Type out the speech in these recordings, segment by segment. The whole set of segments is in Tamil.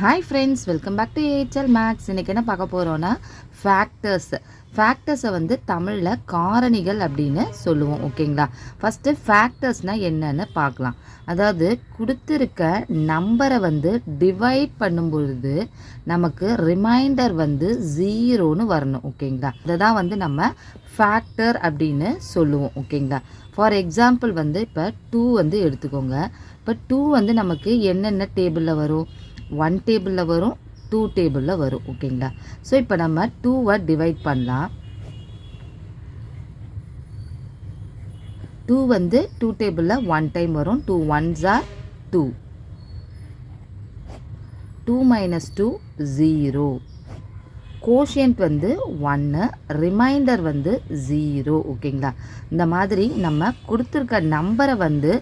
Hi friends welcome back to ஏச்சல் மேக்ஸ் இன்றைக்கி என்ன பார்க்க போகிறோன்னா ஃபேக்டர்ஸ் ஃபேக்டர்ஸை வந்து தமிழில் காரணிகள் அப்படின்னு சொல்லுவோம் ஓகேங்களா? ஃபஸ்ட்டு ஃபேக்டர்ஸ்னால் என்னன்னு பார்க்கலாம். அதாவது கொடுத்துருக்க நம்பரை வந்து டிவைட் பண்ணும்பொழுது நமக்கு ரிமைண்டர் வந்து ஜீரோன்னு வரணும் ஓகேங்களா? அதை தான் வந்து நம்ம ஃபேக்டர் அப்படின்னு சொல்லுவோம் ஓகேங்களா? ஃபார் எக்ஸாம்பிள் வந்து இப்போ டூ வந்து எடுத்துக்கோங்க. இப்போ டூ வந்து நமக்கு என்னென்ன டேபிளில் வரும்? ஒன் டேபிளில் வரும் டூ டேபிளில் வரும் ஓகேங்களா ஸோ இப்போ நம்ம டூவை டிவைட் பண்ணலாம். டூ வந்து டூ டேபிளில் ஒன் டைம் வரும். Two ones are two two minus two zero quotient வந்து ஒன்று ரிமைண்டர் வந்து ஜீரோ ஓகேங்களா? இந்த மாதிரி நம்ம கொடுத்துருக்க நம்பரை வந்து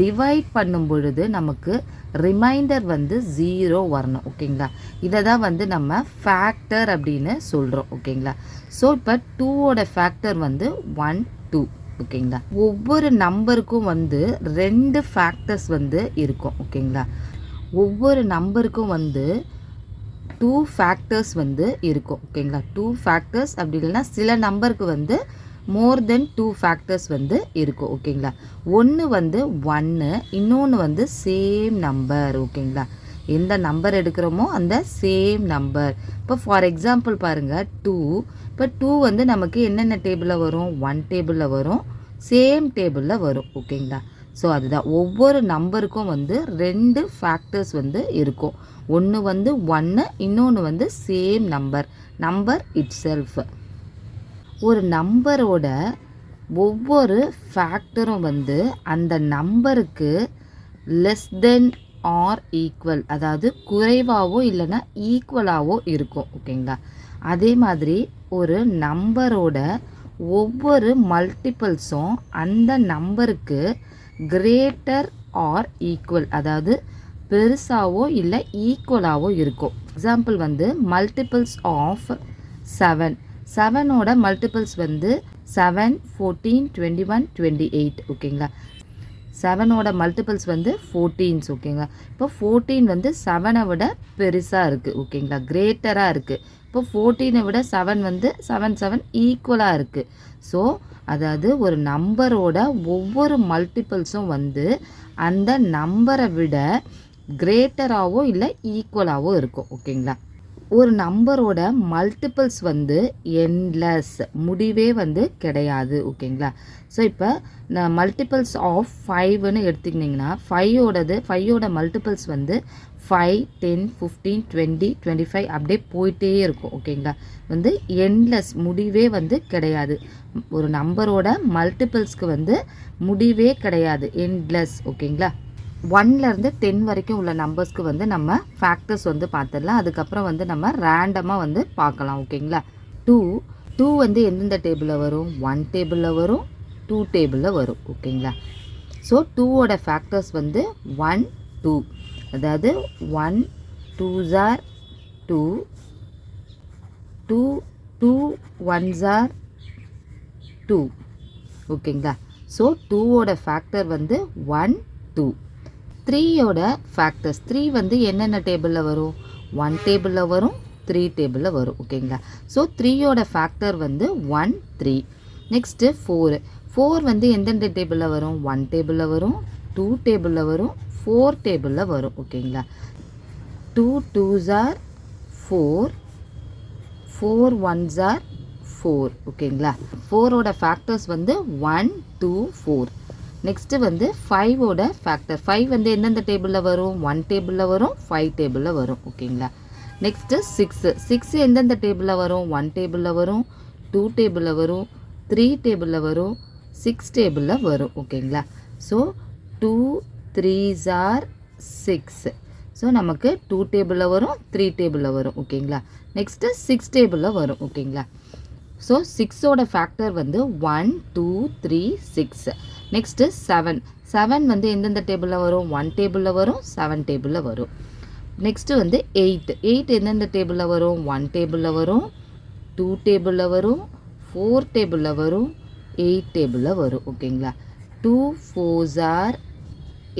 டிவைட் பண்ணும் பொழுது நமக்கு ரிமைண்டர் வந்து ஜீரோ வரணும் ஓகேங்களா? இதை தான் வந்து நம்ம ஃபேக்டர் அப்படின்னு சொல்கிறோம் ஓகேங்களா? ஸோ இப்போ டூவோட ஃபேக்டர் வந்து ஒன் டூ ஓகேங்களா? ஒவ்வொரு நம்பருக்கும் வந்து ரெண்டு ஃபேக்டர்ஸ் வந்து இருக்கும் ஓகேங்களா? ஒவ்வொரு நம்பருக்கும் வந்து டூ ஃபேக்டர்ஸ் வந்து இருக்கும் ஓகேங்களா டூ ஃபேக்டர்ஸ் அப்படி இல்லைன்னா சில நம்பருக்கு வந்து மோர் தென் டூ ஃபேக்டர்ஸ் வந்து இருக்கும் ஓகேங்களா ஒன்று வந்து ஒன்று இன்னொன்று வந்து சேம் நம்பர் ஓகேங்களா எந்த நம்பர் எடுக்கிறோமோ அந்த சேம் நம்பர் இப்போ ஃபார் எக்ஸாம்பிள் பாருங்கள் டூ இப்போ டூ வந்து நமக்கு என்னென்ன டேபிளில் வரும்? ஒன் டேபிளில் வரும் சேம் டேபிளில் வரும் ஓகேங்களா ஸோ அதுதான். ஒவ்வொரு நம்பருக்கும் வந்து ரெண்டு ஃபேக்டர்ஸ் வந்து இருக்கும். ஒன்று வந்து ஒன்று இன்னொன்று வந்து same number number itself ஒரு நம்பரோட ஒவ்வொரு ஃபேக்டரும் வந்து அந்த நம்பருக்கு லெஸ் தென் ஆர் ஈக்குவல் அதாவது குறைவாகவோ இல்லைன்னா ஈக்குவலாகவோ இருக்கும் ஓகேங்களா? அதே மாதிரி ஒரு நம்பரோட ஒவ்வொரு மல்டிபிள்ஸும் அந்த நம்பருக்கு கிரேட்டர் ஆர் ஈக்குவல் அதாவது பெருசாவோ இல்லை ஈக்குவலாகவோ இருக்கும். எக்ஸாம்பிள் வந்து மல்டிபிள்ஸ் ஆஃப் செவன் செவனோட மல்டிபிள்ஸ் வந்து seven fourteen twenty one twenty eight ஓகேங்களா செவனோட மல்டிபிள்ஸ் வந்து ஃபோர்டீன்ஸ் ஓகேங்களா இப்போ ஃபோர்டீன் வந்து செவனை விட பெருசாக இருக்குது ஓகேங்களா கிரேட்டராக இருக்குது இப்போ ஃபோர்டீனை விட செவன் வந்து செவன் செவன் ஈக்குவலாக இருக்குது ஸோ அதாவது ஒரு நம்பரோட ஒவ்வொரு மல்டிபிள்ஸும் வந்து அந்த நம்பரை விட கிரேட்டராகவோ இல்லை ஈக்குவலாகவோ இருக்கும் ஓகேங்களா? ஒரு நம்பரோட மல்டிபிள்ஸ் வந்து என்லெஸ் முடிவே வந்து கிடையாது ஓகேங்களா? ஸோ இப்போ நான் மல்டிபிள்ஸ் ஆஃப் ஃபைவ்னு எடுத்துக்கிட்டிங்கன்னா ஃபைவோடது ஃபைவோட மல்டிபிள்ஸ் வந்து five ten fifteen twenty twenty five அப்படியே போயிட்டே இருக்கும் ஓகேங்களா? வந்து என்லெஸ் முடிவே வந்து கிடையாது. ஒரு நம்பரோட மல்டிபிள்ஸ்க்கு வந்து முடிவே கிடையாது என்லெஸ் ஓகேங்களா? ஒன்லேருந்து டென் வரைக்கும் உள்ள நம்பர்ஸ்க்கு வந்து நம்ம ஃபேக்டர்ஸ் வந்து பார்த்துடலாம் அதுக்கப்புறம் வந்து நம்ம ரேண்டமாக வந்து பார்க்கலாம் ஓகேங்களா? டூ டூ வந்து எந்தெந்த டேபிளில் வரும்? ஒன் டேபிளில் வரும் டூ டேபிளில் வரும் ஓகேங்களா? ஸோ டூவோட ஃபேக்டர்ஸ் வந்து ஒன் டூ அதாவது one two jar two two two one jar two ஓகேங்களா? ஸோ டூவோட ஃபேக்டர் வந்து ஒன் டூ த்ரீயோட ஃபேக்டர்ஸ் த்ரீ வந்து என்னென்ன டேபிளில் வரும்? ஒன் டேபிளில் வரும் த்ரீ டேபிளில் வரும். ஓகேங்களா ஸோ த்ரீயோட ஃபேக்டர் வந்து one three next four four வந்து எந்தெந்த டேபிளில் வரும்? ஒன் டேபிளில் வரும் டூ டேபிளில் வரும் ஃபோர் டேபிளில் வரும். ஓகேங்களா two twos are four four ones are four ஓகேங்களா ஃபோரோட ஃபேக்டர்ஸ் வந்து ஒன் டூ ஃபோர் நெக்ஸ்ட்டு வந்து ஃபைவோட ஃபேக்டர் ஃபைவ் வந்து எந்தெந்த டேபிளில் வரும் ஒன் டேபிளில் வரும் ஃபைவ் டேபிளில் வரும் ஓகேங்களா நெக்ஸ்ட்டு சிக்ஸு சிக்ஸு எந்தெந்த டேபிளில் வரும் ஒன் டேபிளில் வரும் டூ டேபிளில் வரும் த்ரீ டேபிளில் வரும் சிக்ஸ் டேபிளில் வரும் ஓகேங்களா so two three are six so நமக்கு டூ டேபிளில் வரும் த்ரீ டேபிளில் வரும் ஓகேங்களா நெக்ஸ்ட்டு சிக்ஸ் டேபிளில் வரும் ஓகேங்களா ஸோ சிக்ஸோட ஃபேக்டர் வந்து one two three six next seven seven வந்து எந்தெந்த டேபிளில் வரும்? ஒன் டேபிளில் வரும் செவன் டேபிளில் வரும். நெக்ஸ்ட்டு வந்து எயிட் எயிட் எந்தெந்த டேபிளில் வரும்? ஒன் டேபிளில் வரும் டூ டேபிளில் வரும் ஃபோர் டேபிளில் வரும் எயிட் டேபிளில் வரும். ஓகேங்களா two fours are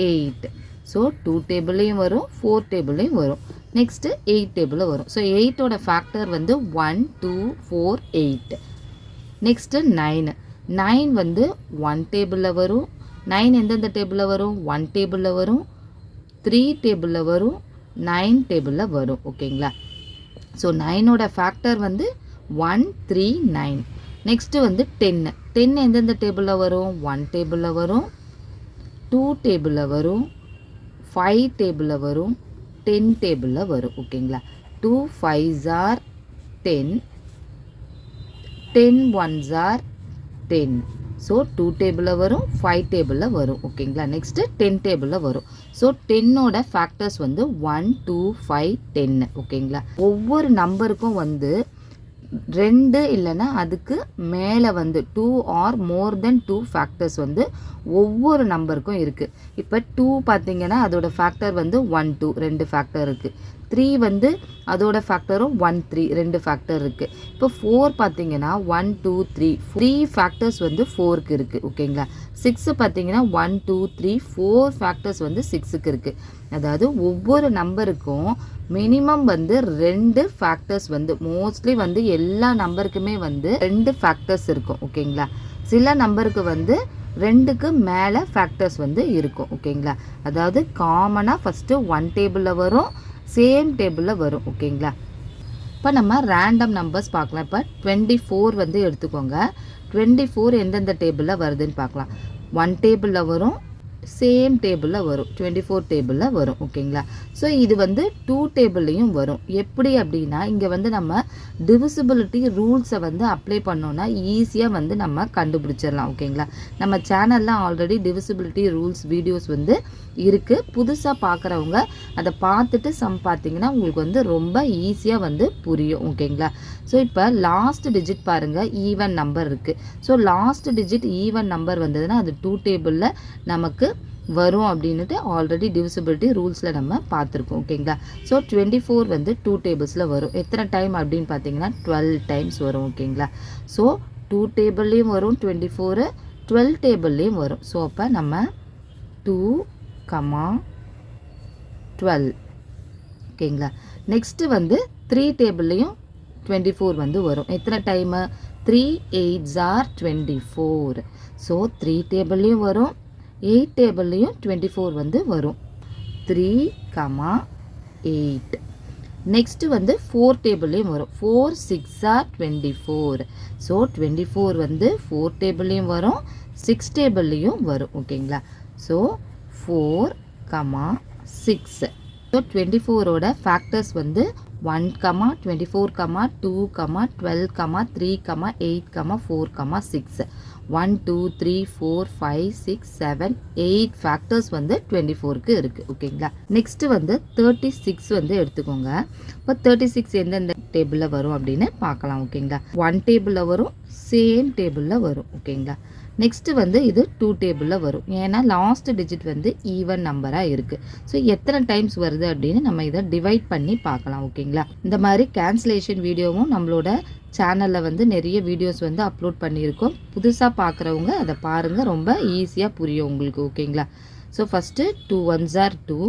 eight so two டேபிளையும் வரும் ஃபோர் டேபிள்லேயும் வரும். நெக்ஸ்ட்டு எயிட் டேபிளில் வரும். ஸோ எயிட்டோட ஃபேக்டர் வந்து one two four eight next nine nine வந்து ஒன் டேபிளில் வரும். நைன் எந்தெந்த டேபிளில் வரும்? ஒன் டேபிளில் வரும். த்ரீ டேபிளில் வரும். நைன் டேபிளில் வரும். ஓகேங்களா ஸோ நைனோட ஃபேக்டர் வந்து ஒன் த்ரீ நைன் நெக்ஸ்ட்டு வந்து டென்னு டென் எந்தெந்த டேபிளில் வரும்? ஒன் டேபிளில் வரும். டூ டேபிளில் வரும். ஃபைவ் டேபிளில் வரும். டென் டேபிளில் வரும். ஓகேங்களா two five are ten ten ones are ten so two டேபிளில் வரும் ஃபைவ் டேபிளில் வரும். ஓகேங்களா நெக்ஸ்ட்டு டென் டேபிளில் வரும். ஸோ டென்னோட ஃபேக்டர்ஸ் வந்து ஒன் டூ ஃபைவ் டென்னு ஓகேங்களா ஒவ்வொரு நம்பருக்கும் வந்து ரெண்டு இல்லைன்னா அதுக்கு மேலே வந்து two or more then two factors வந்து ஒவ்வொரு நம்பருக்கும் இருக்குது இப்போ டூ பார்த்தீங்கன்னா அதோட ஃபேக்டர் வந்து ஒன் டூ ரெண்டு ஃபேக்டர் இருக்குது த்ரீ வந்து அதோட ஃபேக்டரும் ஒன் த்ரீ ரெண்டு ஃபேக்டர் இருக்குது இப்போ ஃபோர் பார்த்தீங்கன்னா one two three three factors வந்து ஃபோருக்கு இருக்குது ஓகேங்களா சிக்ஸு பார்த்தீங்கன்னா one two three four factors வந்து சிக்ஸுக்கு இருக்குது அதாவது ஒவ்வொரு நம்பருக்கும் மினிமம் வந்து ரெண்டு ஃபேக்டர்ஸ் வந்து மோஸ்ட்லி வந்து எல்லா நம்பருக்குமே வந்து ரெண்டு ஃபேக்டர்ஸ் இருக்கும் ஓகேங்களா சில நம்பருக்கு வந்து ரெண்டுக்கு மேலே ஃபேக்டர்ஸ் வந்து இருக்கும் ஓகேங்களா அதாவது காமனாக ஃபஸ்ட்டு ஒன் டேபிளில் வரும் சேம் டேபிளில் வரும் ஓகேங்களா? இப்போ நம்ம ரேண்டம் நம்பர்ஸ் பார்க்கலாம். இப்போ டுவெண்ட்டி ஃபோர் வந்து எடுத்துக்கோங்க. டுவெண்ட்டி ஃபோர் எந்தெந்த டேபிளில் வருதுன்னு பார்க்கலாம். ஒன் டேபிளில் வரும் சேம் டேபிளில் வரும். டுவெண்ட்டி ஃபோர் டேபிளில் வரும் ஓகேங்களா ஸோ இது வந்து டூ டேபிள்லேயும் வரும். எப்படி அப்படின்னா இங்கே வந்து நம்ம டிவிசிபிலிட்டி ரூல்ஸை வந்து அப்ளை பண்ணோன்னா ஈஸியாக வந்து நம்ம கண்டுபிடிச்சிடலாம். ஓகேங்களா நம்ம சேனலில் ஆல்ரெடி டிவிசிபிலிட்டி ரூல்ஸ் வீடியோஸ் வந்து இருக்குது புதுசாக பார்க்குறவங்க அதை பார்த்துட்டு சம் பார்த்தீங்கன்னா உங்களுக்கு வந்து ரொம்ப ஈஸியாக வந்து புரியும். ஓகேங்களா ஸோ இப்போ லாஸ்ட் டிஜிட் பாருங்கள் ஈவன் நம்பர் இருக்குது so last digit even number வந்ததுன்னா அது டூ டேபிளில் நமக்கு வரும் அப்படின்ட்டு ஆல்ரெடி டிவிசிபிலிட்டி ரூல்ஸில் நம்ம பார்த்துருக்கோம் ஓகேங்களா ஸோ டுவெண்ட்டி ஃபோர் வந்து டூ டேபிள்ஸில் வரும். எத்தனை டைம் அப்படின்னு பார்த்தீங்கன்னா டுவெல் டைம்ஸ் வரும் ஓகேங்களா ஸோ டூ டேபிள்லேயும் வரும் டுவெண்ட்டி ஃபோரு டுவெல் டேபிள்லேயும் வரும். ஸோ அப்போ நம்ம டூ கமா டுவெல் ஓகேங்களா நெக்ஸ்ட்டு வந்து த்ரீ டேபிள்லேயும் டுவெண்ட்டி ஃபோர் வந்து வரும். எத்தனை time three eights are twenty four so three டேபிள்லேயும் வரும். எயிட் டேபிள்லேயும் டுவெண்ட்டி ஃபோர் வந்து வரும். த்ரீ கமா எயிட் நெக்ஸ்ட்டு வந்து ஃபோர் டேபிள்லேயும் வரும். Four six are twenty four so twenty four வந்து ஃபோர் டேபிள்லேயும் வரும் சிக்ஸ் டேபிள்லேயும் வரும். ஓகேங்களா so four comma six so twenty ஃபோரோட ஃபேக்டர்ஸ் வந்து one comma twenty four comma two comma twelve comma three comma eight comma four comma six one two three four five six seven eight factors வந்து டுவெண்ட்டி ஃபோருக்கு இருக்குது ஓகேங்களா நெக்ஸ்ட்டு வந்து தேர்ட்டி சிக்ஸ் வந்து எடுத்துக்கோங்க. இப்போ தேர்ட்டி சிக்ஸ் எந்தெந்த டேபிளில் வரும் அப்படின்னு பார்க்கலாம். ஓகேங்களா ஒன் டேபிளில் வரும் சேம் டேபிளில் வரும். ஓகேங்களா நெக்ஸ்ட்டு வந்து இது டூ டேபிளில் வரும். ஏன்னா லாஸ்ட் டிஜிட் வந்து ஈவன் நம்பராக இருக்குது ஸோ எத்தனை டைம்ஸ் வருது அப்படின்னு நம்ம இதை டிவைட் பண்ணி பார்க்கலாம் ஓகேங்களா? இந்த மாதிரி கேன்சலேஷன் வீடியோவும் நம்மளோட சேனலில் வந்து நிறைய வீடியோஸ் வந்து அப்லோட் பண்ணியிருக்கோம். புதுசாக பார்க்குறவங்க அதை பாருங்கள் ரொம்ப ஈஸியாக புரியும் உங்களுக்கு ஓகேங்களா? So first two ones are two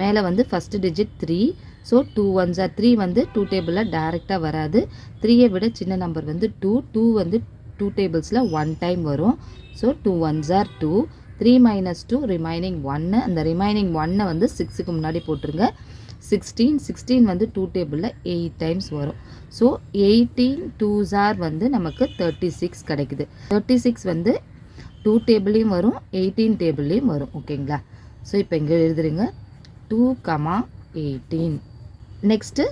மேலே வந்து first digit three so two ones are three வந்து டூ டேபிளில் டேரெக்டாக வராது. த்ரீயை விட சின்ன நம்பர் வந்து டூ டூ வந்து டூ டேபிள்ஸில் ஒன் டைம் வரும். So two ones are two three minus two remaining ஒன்று அந்த ரிமைனிங் ஒன்னை வந்து சிக்ஸுக்கு முன்னாடி போட்டுருங்க. சிக்ஸ்டீன் சிக்ஸ்டீன் வந்து டூ டேபிளில் எயிட் டைம்ஸ் வரும். ஸோ எயிட்டீன் டூ ஜார் வந்து நமக்கு தேர்ட்டி சிக்ஸ் கிடைக்குது. தேர்ட்டி சிக்ஸ் வந்து டூ டேபிளையும் வரும் எயிட்டீன் டேபிள்லேயும் வரும். ஓகேங்களா ஸோ இப்போ இங்கே எழுதுறீங்க டூ கமா எயிட்டீன் நெக்ஸ்ட்டு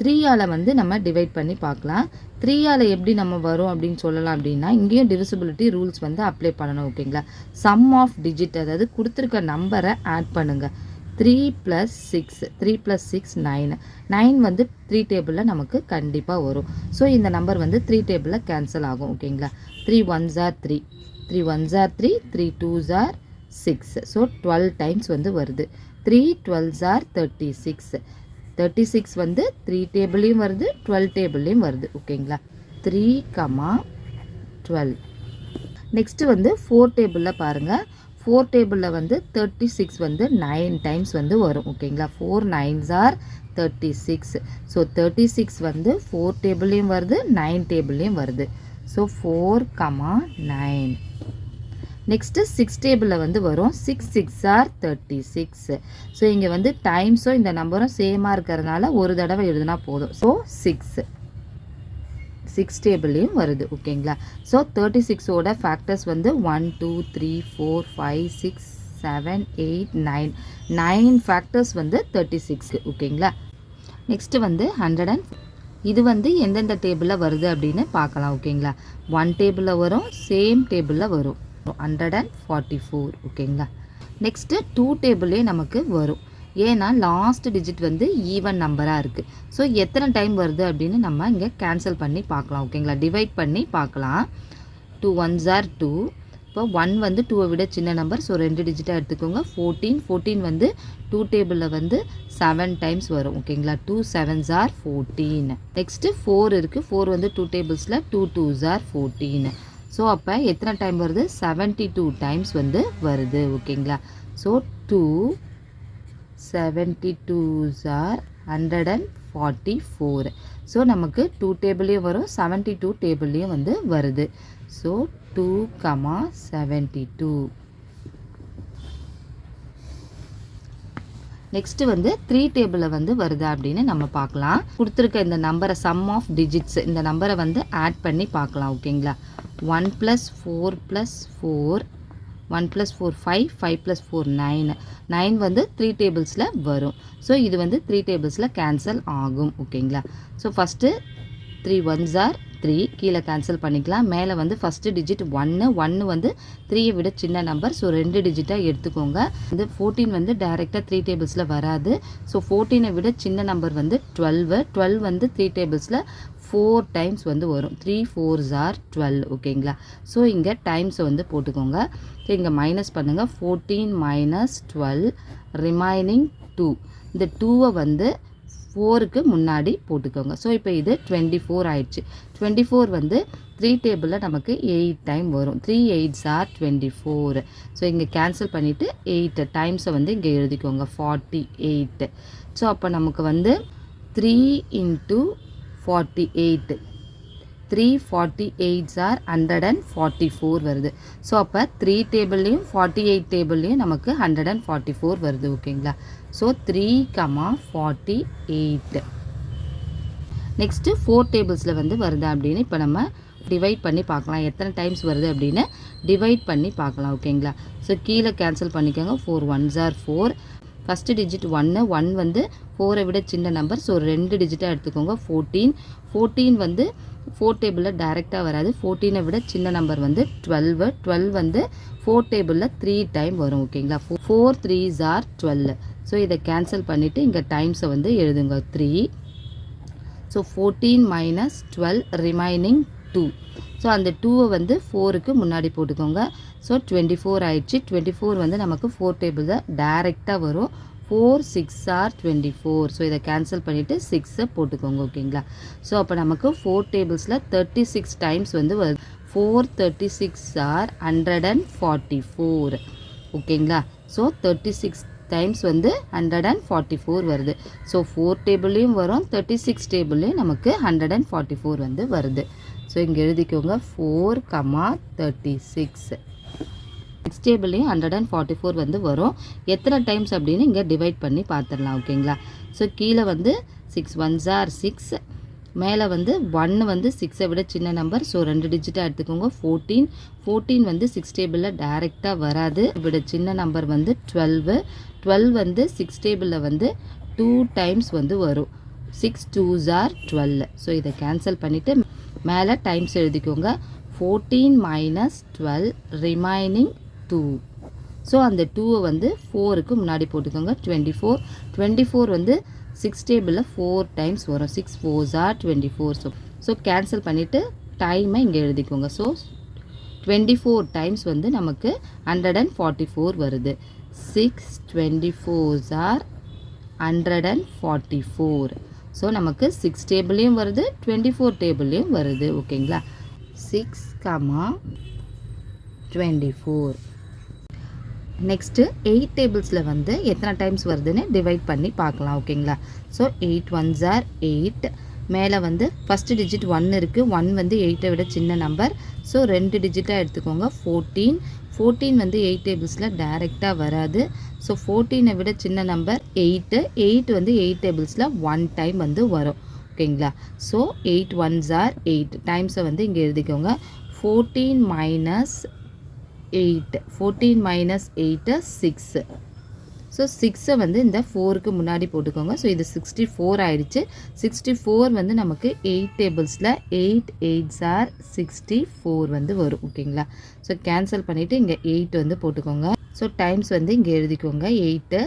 த்ரீயால் வந்து நம்ம டிவைட் பண்ணி பார்க்கலாம். த்ரீயால் எப்படி நம்ம வரும் அப்படின்னு சொல்லலாம் அப்படின்னா இங்கேயும் டிவிசிபிலிட்டி ரூல்ஸ் வந்து அப்ளை பண்ணணும் ஓகேங்களா சம் ஆஃப் டிஜிட் அதாவது கொடுத்துருக்க நம்பரை ஆட் பண்ணுங்கள் three plus six three plus six nine nine வந்து த்ரீ டேபிளில் நமக்கு கண்டிப்பாக வரும். ஸோ இந்த நம்பர் வந்து த்ரீ டேபிளில் கேன்சல் ஆகும் ஓகேங்களா three one jar three three one jar three three twos are six so twelve times வந்து வருது. Three twelves are thirty six thirty six வந்து த்ரீ டேபிள்லேயும் வருது டுவெல் டேபிள்லேயும் வருது. ஓகேங்களா த்ரீ கமா டுவெல் நெக்ஸ்ட்டு வந்து ஃபோர் டேபிளில் பாருங்கள் ஃபோர் டேபிளில் வந்து தேர்ட்டி சிக்ஸ் வந்து நைன் டைம்ஸ் வந்து வரும். ஓகேங்களா four nines are thirty six so thirty six வந்து ஃபோர் டேபிள்லேயும் வருது நைன் டேபிள்லேயும் வருது. So four comma nine next six டேபிளில் வந்து வரும். Six six are thirty six so இங்கே வந்து டைம்ஸும் இந்த நம்பரும் சேமாக இருக்கிறதுனால ஒரு தடவை எழுதுனா போதும். ஸோ சிக்ஸ் சிக்ஸ் டேபிள்லேயும் வருது ஓகேங்களா? ஸோ தேர்ட்டி சிக்ஸோட ஃபேக்டர்ஸ் வந்து one two three four five six seven eight nine nine factors வந்து தேர்ட்டி சிக்ஸு ஓகேங்களா? நெக்ஸ்ட்டு வந்து ஹண்ட்ரட் அண்ட் இது வந்து எந்தெந்த டேபிளில் வருது அப்படின்னு பார்க்கலாம் ஓகேங்களா? ஒன் டேபிளில் வரும் சேம் டேபிளில் வரும். ஹண்ட்ரட் அண்ட் ஃபார்ட்டி ஃபோர் ஓகேங்களா நெக்ஸ்ட்டு டூ டேபிளே நமக்கு வரும். ஏன்னா லாஸ்ட் டிஜிட் வந்து ஈவன் நம்பராக இருக்குது ஸோ எத்தனை டைம் வருது அப்படின்னு நம்ம இங்கே கேன்சல் பண்ணி பார்க்கலாம் ஓகேங்களா டிவைட் பண்ணி பார்க்கலாம். டூ ஒன்ஸ் ஆர் டூ இப்போ ஒன் வந்து டூவை விட சின்ன நம்பர் ஸோ ரெண்டு டிஜிட்டாக எடுத்துக்கோங்க. ஃபோர்டீன் ஃபோர்டீன் வந்து டூ டேபிளில் வந்து செவன் டைம்ஸ் வரும் ஓகேங்களா two sevens are fourteen next four இருக்குது ஃபோர் வந்து two டேபிள்ஸில் two twos are fourteen so அப்போ எத்தனை டைம் வருது? செவன்ட்டி டூ டைம்ஸ் வந்து வருது ஓகேங்களா? So two seventy twos are hundred and forty four so நமக்கு டூ டேபிள்லேயும் வரும் செவன்ட்டி டூ டேபிள்லேயும் வந்து வருது. So two comma seventy two next வந்து த்ரீ டேபிளில் வந்து வருதா அப்படின்னு நம்ம பார்க்கலாம். கொடுத்துருக்க இந்த நம்பரை சம் ஆஃப் டிஜிட்ஸ் இந்த நம்பரை வந்து ஆட் பண்ணி பார்க்கலாம் ஓகேங்களா? One plus four plus four one plus four five five plus four nine nine வந்து த்ரீ டேபிள்ஸில் வரும். ஸோ இது வந்து த்ரீ டேபிள்ஸில் கேன்சல் ஆகும். ஓகேங்களா so first three ones are three கீழே கேன்சல் பண்ணிக்கலாம். மேலே வந்து ஃபஸ்ட்டு டிஜிட் ஒன்று ஒன்று வந்து த்ரீயை விட சின்ன நம்பர் ஸோ ரெண்டு டிஜிட்டாக எடுத்துக்கோங்க. வந்து ஃபோர்டீன் வந்து டைரெக்டாக த்ரீ டேபிள்ஸில் வராது. ஸோ ஃபோர்டீனை விட சின்ன நம்பர் வந்து டுவெல்வு டுவெல் வந்து த்ரீ டேபிள்ஸில் ஃபோர் டைம்ஸ் வந்து வரும். த்ரீ ஃபோர்ஸ் ஆர் டுவெல் ஓகேங்களா ஸோ இங்கே டைம்ஸை வந்து போட்டுக்கோங்க. ஸோ இங்கே மைனஸ் பண்ணுங்கள் fourteen minus twelve remaining two இந்த டூவை வந்து ஃபோருக்கு முன்னாடி போட்டுக்கோங்க. ஸோ இப்போ இது டுவெண்ட்டி ஃபோர் ஆயிடுச்சு. டுவெண்ட்டி ஃபோர் வந்து த்ரீ டேபிளில் நமக்கு எயிட் டைம் வரும். Three eights are twenty four so இங்கே கேன்சல் பண்ணிவிட்டு எயிட் டைம்ஸை வந்து இங்கே எழுதிக்கோங்க. ஃபார்ட்டி எயிட்டு ஸோ அப்போ நமக்கு வந்து three into forty eight three forty eights are hundred and forty four வருது. ஸோ அப்போ த்ரீ டேபிள்லேயும் ஃபார்ட்டி எயிட் டேபிள்லேயும் நமக்கு ஹண்ட்ரட் அண்ட் ஃபார்ட்டி ஃபோர் வருது ஓகேங்களா so three comma forty eight next four டேபிள்ஸில் வந்து வருதா அப்படின்னு இப்போ நம்ம டிவைட் பண்ணி பார்க்கலாம். எத்தனை டைம்ஸ் வருது அப்படின்னு டிவைட் பண்ணி பார்க்கலாம் ஓகேங்களா ஸோ கீழே கேன்சல் பண்ணிக்கோங்க. Four ones are four first digit ஒன்று ஒன் வந்து ஃபோரை விட சின்ன நம்பர் ஸோ ரெண்டு டிஜிட்டாக எடுத்துக்கோங்க. ஃபோர்டீன் ஃபோர்டீன் வந்து ஃபோர் டேபிளில் டைரெக்டாக வராது. ஃபோர்டீனை விட சின்ன நம்பர் வந்து டுவெல்வு டுவெல் வந்து ஃபோர் டேபிளில் த்ரீ டைம் வரும் ஓகேங்களா four four threes are twelve so இதை கேன்சல் பண்ணிவிட்டு இங்கே டைம்ஸை வந்து எழுதுங்க. Three so fourteen minus twelve remaining two so அந்த டூவை வந்து ஃபோருக்கு முன்னாடி போட்டுக்கோங்க. ஸோ டுவெண்ட்டி ஃபோர் ஆயிடுச்சு. டுவெண்ட்டி ஃபோர் வந்து நமக்கு ஃபோர் டேபிள் தான் டேரெக்டாக வரும். Four six are twenty four so இதை கேன்சல் பண்ணிவிட்டு சிக்ஸை போட்டுக்கோங்க ஓகேங்களா? ஸோ அப்போ நமக்கு ஃபோர் டேபிள்ஸில் தேர்ட்டி சிக்ஸ் டைம்ஸ் வந்து வருது. Four thirty six are hundred and forty four ஓகேங்களா? ஸோ தேர்ட்டி சிக்ஸ் டைம்ஸ் வந்து ஹண்ட்ரட் அண்ட் ஃபார்ட்டி ஃபோர் வருது. ஸோ ஃபோர் டேபிள்லேயும் வரும். தேர்ட்டி சிக்ஸ் டேபிள்லேயும் நமக்கு ஹண்ட்ரட் அண்ட் ஃபார்ட்டி ஃபோர் வந்து வருது. ஸோ இங்கே எழுதிக்கோங்க. Four comma thirty six six டேபிள்லேயும் hundred and forty four வந்து வரும். எத்தனை டைம்ஸ் அப்படின்னு இங்கே டிவைட் பண்ணி பார்த்துடலாம் ஓகேங்களா ஸோ கீழே வந்து சிக்ஸ் ஒன்ஸ் ஆர் சிக்ஸ் மேலே வந்து ஒன்று வந்து சிக்ஸை விட சின்ன நம்பர் ஸோ ரெண்டு டிஜிட்டாக எடுத்துக்கோங்க. ஃபோர்டீன் ஃபோர்டீன் வந்து சிக்ஸ் டேபிளில் டைரெக்டாக வராது. விட சின்ன நம்பர் வந்து டுவெல்வு டுவெல் வந்து சிக்ஸ் டேபிளில் வந்து டூ டைம்ஸ் வந்து வரும். Six twos are twelve so இதை கேன்சல் பண்ணிவிட்டு மேலே டைம்ஸ் எழுதிக்கோங்க. Fourteen minus twelve remaining two so அந்த டூவை வந்து ஃபோருக்கு முன்னாடி போட்டுக்கோங்க. டுவெண்ட்டி ஃபோர் டுவெண்ட்டி ஃபோர் வந்து சிக்ஸ் டேபிளில் ஃபோர் டைம்ஸ் வரும். Six fours are twenty four so so cancel பண்ணிவிட்டு டைமை இங்கே எழுதிக்கோங்க. ஸோ டுவெண்ட்டி ஃபோர் டைம்ஸ் வந்து நமக்கு ஹண்ட்ரட் அண்ட் ஃபார்ட்டி ஃபோர் வருது. Six twenty fours are hundred and forty four so நமக்கு சிக்ஸ் டேபிள்லேயும் வருது டுவெண்ட்டி ஃபோர் டேபிள்லேயும் வருது ஓகேங்களா? Six comma twenty four next eight டேபிள்ஸில் வந்து எத்தனை டைம்ஸ் வருதுன்னு டிவைட் பண்ணி பார்க்கலாம் ஓகேங்களா? So eight one jar eight மேலே வந்து ஃபஸ்ட்டு டிஜிட் ஒன் இருக்குது ஒன் வந்து எயிட்டை விட சின்ன நம்பர் ஸோ ரெண்டு டிஜிட்டாக எடுத்துக்கோங்க ஃபோர்டீன் ஃபோர்டீன் வந்து எயிட் டேபிள்ஸில் டைரெக்டாக வராது. ஸோ ஃபோர்டீனை விட சின்ன நம்பர் எயிட்டு எயிட் வந்து எயிட் டேபிள்ஸில் ஒன் டைம் வந்து வரும். ஓகேங்களா? So eight ones are eight டைம்ஸை வந்து இங்கே எழுதிக்கோங்க. Fourteen minus eight fourteen minus eight six so சிக்ஸை வந்து இந்த ஃபோருக்கு முன்னாடி போட்டுக்கோங்க. ஸோ இது சிக்ஸ்டி ஃபோர் ஆயிடுச்சு. சிக்ஸ்டி ஃபோர் வந்து நமக்கு eight டேபிள்ஸில் eight eights are sixty four வந்து வரும். ஓகேங்களா ஸோ கேன்சல் பண்ணிவிட்டு இங்கே எயிட் வந்து போட்டுக்கோங்க. ஸோ டைம்ஸ் வந்து இங்கே எழுதிக்கோங்க. எயிட்டு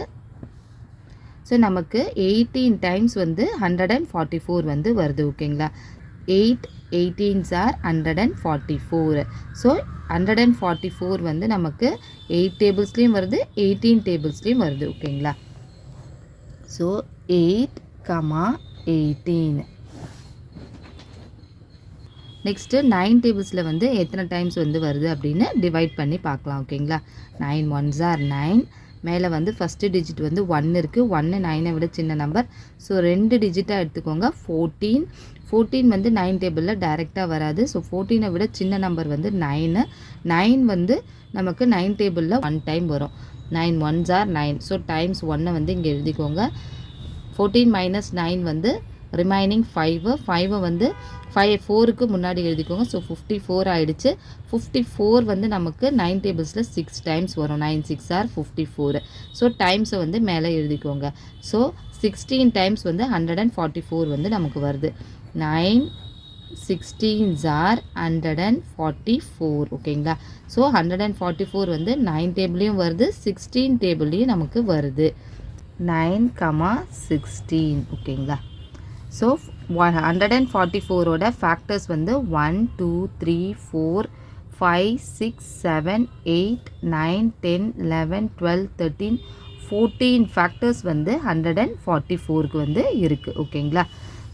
ஸோ நமக்கு எயிட்டீன் டைம்ஸ் வந்து ஹண்ட்ரட் அண்ட் ஃபார்ட்டி ஃபோர் வந்து வருது. ஓகேங்களா eight eighteens are hundred and forty four so hundred and forty four வந்து நமக்கு எயிட் டேபிள்ஸ்லேயும் வருது எயிட்டீன் டேபிள்ஸ்லேயும் வருது ஓகேங்களா so eight comma eighteen next nine டேபிள்ஸில் வந்து எத்தனை டைம்ஸ் வந்து வருது அப்படின்னு டிவைட் பண்ணி பார்க்கலாம் ஓகேங்களா நைன் ஒன்ஸ் ஆர் நைன் மேலே வந்து ஃபஸ்ட்டு டிஜிட் வந்து ஒன் இருக்குது ஒன்று நைனை விட சின்ன நம்பர் ஸோ ரெண்டு டிஜிட்டாக எடுத்துக்கோங்க. ஃபோர்டீன் ஃபோர்டீன் வந்து நைன் டேபிளில் டைரெக்டாக வராது. ஸோ ஃபோர்டீனை விட சின்ன நம்பர் வந்து நைனு நைன் வந்து நமக்கு நைன் டேபிளில் ஒன் டைம் வரும். Nine ones are nine so times ஒன்னை வந்து இங்கே எழுதிக்கோங்க. ஃபோர்டீன் மைனஸ் நைன் வந்து ரிமைனிங் ஃபைவு ஃபைவை வந்து ஃபைவ் ஃபோருக்கு முன்னாடி எழுதிக்கோங்க. ஸோ ஃபிஃப்டி ஃபோர் ஆகிடுச்சு ஃபிஃப்டி ஃபோர் வந்து நமக்கு நைன் டேபிள்ஸில் சிக்ஸ் டைம்ஸ் வரும். Nine six are fifty four so times வந்து மேலே எழுதிக்கோங்க. ஸோ சிக்ஸ்டீன் டைம்ஸ் வந்து ஹண்ட்ரட் அண்ட் ஃபார்ட்டி ஃபோர் வந்து நமக்கு வருது. Nine sixteen are hundred and forty four ஓகேங்களா so hundred and forty four வந்து நைன் டேபிளையும் வருது. சிக்ஸ்டீன் டேபிள்லேயும் நமக்கு வருது. நைன் கமா சிக்ஸ்டீன் ஓகேங்களா ஸோ ஹண்ட்ரட் அண்ட் ஃபார்ட்டி ஃபோரோட ஃபேக்டர்ஸ் வந்து one two three four five six seven eight nine ten eleven twelve thirteen fourteen factors வந்து ஹண்ட்ரட் அண்ட் ஃபார்ட்டி ஃபோருக்கு வந்து இருக்குது ஓகேங்களா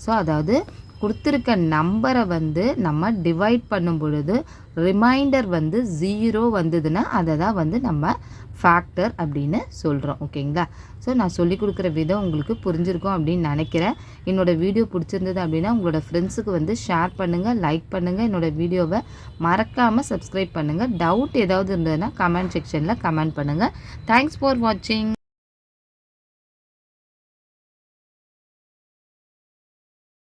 ஸோ அதாவது கொடுத்துருக்க நம்பரை வந்து நம்ம டிவைட் பண்ணும் பொழுது ரிமைண்டர் வந்து ஜீரோ வந்ததுன்னா அதை தான் வந்து நம்ம ஃபேக்டர் அப்படின்னு சொல்கிறோம் ஓகேங்களா ஸோ நான் சொல்லிக் கொடுக்குற விதம் உங்களுக்கு புரிஞ்சிருக்கும் அப்படின்னு நினைக்கிறேன். என்னோடய வீடியோ பிடிச்சிருந்தது அப்படின்னா உங்களோட ஃப்ரெண்ட்ஸுக்கு வந்து ஷேர் பண்ணுங்கள் லைக் பண்ணுங்கள் என்னோடய வீடியோவை மறக்காமல் சப்ஸ்கிரைப் பண்ணுங்கள் டவுட் ஏதாவது இருந்ததுன்னா கமெண்ட் செக்ஷனில் கமெண்ட் பண்ணுங்கள் தேங்க்ஸ் ஃபார் வாட்சிங்